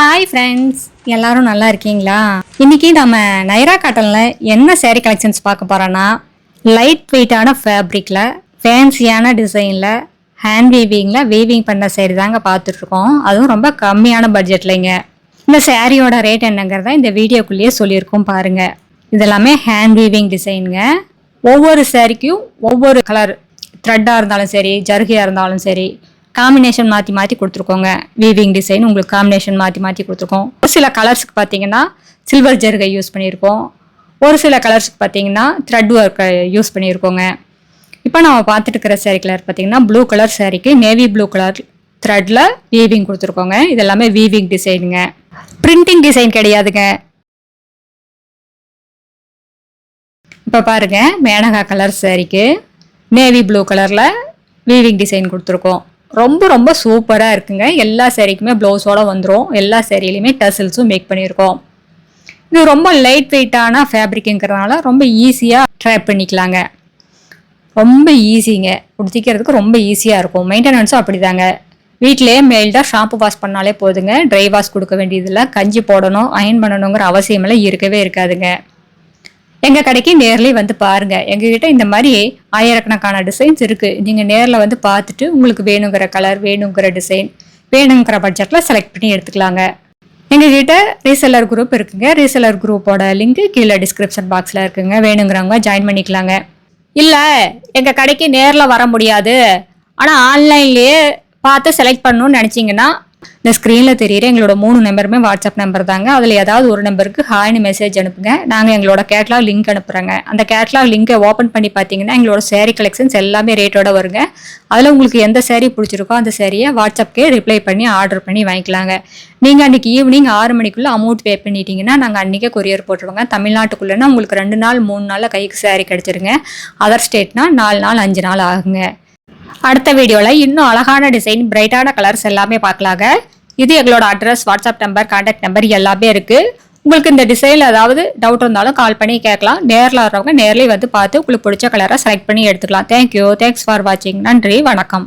Hi friends எல்லாரும் நல்லா இருக்கீங்களா? இன்னைக்கு நம்ம நைரா காட்டனில் என்ன சேரீ கலெக்ஷன்ஸ் பார்க்க போகிறோன்னா லைட் வெயிட்டான ஃபேப்ரிக்கில் ஃபேன்சியான டிசைனில் ஹேண்ட் வீவிங்கில் வீவிங் பண்ண சேரீ தாங்க பார்த்துட்ருக்கோம். அதுவும் ரொம்ப கம்மியான பட்ஜெட்லைங்க இந்த சேரீயோட ரேட் என்னங்கிறத இந்த வீடியோக்குள்ளேயே சொல்லியிருக்கோம் பாருங்கள் இதெல்லாமே ஹேண்ட் வீவிங் டிசைனுங்க ஒவ்வொரு சேரீக்கும் ஒவ்வொரு கலர் த்ரெட்டாக இருந்தாலும் சரி ஜருகையாக இருந்தாலும் சரி காம்பினேஷன் மாற்றி மாற்றி கொடுத்துருக்கோங்க. வீவிங் டிசைன் உங்களுக்கு காம்பினேஷன் மாற்றி மாற்றி கொடுத்துருக்கோம். ஒரு சில கலர்ஸ்க்கு பார்த்தீங்கன்னா சில்வர் ஜருகை யூஸ் பண்ணியிருக்கோம். ஒரு சில கலர்ஸுக்கு பார்த்தீங்கன்னா த்ரெட் ஒர்க்கை யூஸ் பண்ணியிருக்கோங்க. இப்போ நம்ம பார்த்துட்டு இருக்கிற சேரீ கலர் பார்த்தீங்கன்னா ப்ளூ கலர் சேரீக்கு நேவி ப்ளூ கலர் த்ரெட்டில் வீவிங் கொடுத்துருக்கோங்க. இது எல்லாமே வீவிங் டிசைனுங்க பிரிண்டிங் டிசைன் கிடையாதுங்க. இப்போ பாருங்க மேனகா கலர் சேரீக்கு நேவி ப்ளூ கலரில் வீவிங் டிசைன் கொடுத்துருக்கோம். ரொம்ப ரொம்ப சூப்பராக இருக்குங்க. எல்லா சேரீக்குமே ப்ளவுஸோட வந்துடும் எல்லா சேரீலையுமே டசில்ஸும் மேக் பண்ணியிருக்கோம் இது ரொம்ப லைட் வெயிட்டான ஃபேப்ரிக்குங்கிறதுனால ரொம்ப ஈஸியாக ட்ரை பண்ணிக்கலாங்க. ரொம்ப ஈஸிங்க உடுத்திக்கிறதுக்கு ரொம்ப ஈஸியாக இருக்கும். மெயின்டெனன்ஸும் அப்படிதாங்க. வீட்டிலேயே மெயில்டாக ஷாம்பு வாஷ் பண்ணாலே போதுங்க. ட்ரை வாஷ் கொடுக்க வேண்டியதில்லை. கஞ்சி போடணும் அயன் பண்ணணுங்கிற அவசியமெல்லாம் இருக்கவே இருக்காதுங்க. எங்கள் கடைக்கு நேர்லேயே வந்து பாருங்க. எங்ககிட்ட இந்த மாதிரி ஆயிரக்கணக்கான டிசைன்ஸ் இருக்குது நீங்கள் நேரில் வந்து பார்த்துட்டு உங்களுக்கு வேணுங்கிற கலர் வேணுங்கிற டிசைன் வேணுங்கிற பட்ஜெட்டில் செலக்ட் பண்ணி எடுத்துக்கலாங்க. எங்ககிட்ட ரீசெல்லர் குரூப் இருக்குங்க. ரீசெல்லர் குரூப்போட லிங்க் கீழே டிஸ்கிரிப்ஷன் பாக்ஸில் இருக்குங்க. வேணுங்கிறவங்க ஜாயின் பண்ணிக்கலாங்க. இல்லை எங்கள் கடைக்கு நேரில் வர முடியாது. ஆனால் ஆன்லைன்லேயே பார்த்து செலக்ட் பண்ணணும்னு நினச்சிங்கன்னா இந்த ஸ்க்ரீனில் தெரியிற எங்களோட மூணு நம்பருமே வாட்ஸ்அப் நம்பர் தாங்க. அதில் ஏதாவது ஒரு நம்பருக்கு ஹாய்னு மெசேஜ் அனுப்புங்க. நாங்கள் எங்களோட கேட்லாக் லிங்க் அனுப்புகிறோங்க அந்த கேட்லாக் லிங்கை ஓப்பன் பண்ணி பார்த்தீங்கன்னா எங்களோட சேரீ கலெக்ஷன்ஸ் எல்லாமே ரேட்டோட வருங்க. அதில் உங்களுக்கு எந்த சேரீ பிடிச்சிருக்கோ அந்த சேரீயை வாட்ஸ்அப்கே ரிப்ளை பண்ணி ஆர்டர் பண்ணி வாங்கிக்கலாங்க. நீங்கள் அன்றைக்கி ஈவினிங் ஆறு மணிக்குள்ளே அமௌண்ட் பே பண்ணிட்டீங்கன்னா நாங்கள் அன்றைக்கே கொரியர் போட்டுருவோங்க. தமிழ்நாட்டுக்குள்ளேனா உங்களுக்கு ரெண்டு நாள் மூணு நாளில் கைக்கு சேரீ கிடச்சிருங்க. அதர் ஸ்டேட்னா நாலு நாள் அஞ்சு நாள் ஆகுங்க. அடுத்த வீடியோவில் இன்னும் அழகான டிசைன் பிரைட்டான கலர்ஸ் எல்லாமே பார்க்கலாங்க. இது எங்களோட address WhatsApp number contact number எல்லாமே இருக்குது உங்களுக்கு இந்த டிசைனில் ஏதாவது டவுட் இருந்தாலும் கால் பண்ணி கேட்கலாம். நேரில் வர்றவங்க நேர்லேயே வந்து பார்த்து உங்களுக்கு பிடிச்ச கலரை செலக்ட் பண்ணி எடுத்துக்கலாம். தேங்க்யூ தேங்க்ஸ் ஃபார் வாட்சிங் நன்றி. வணக்கம்.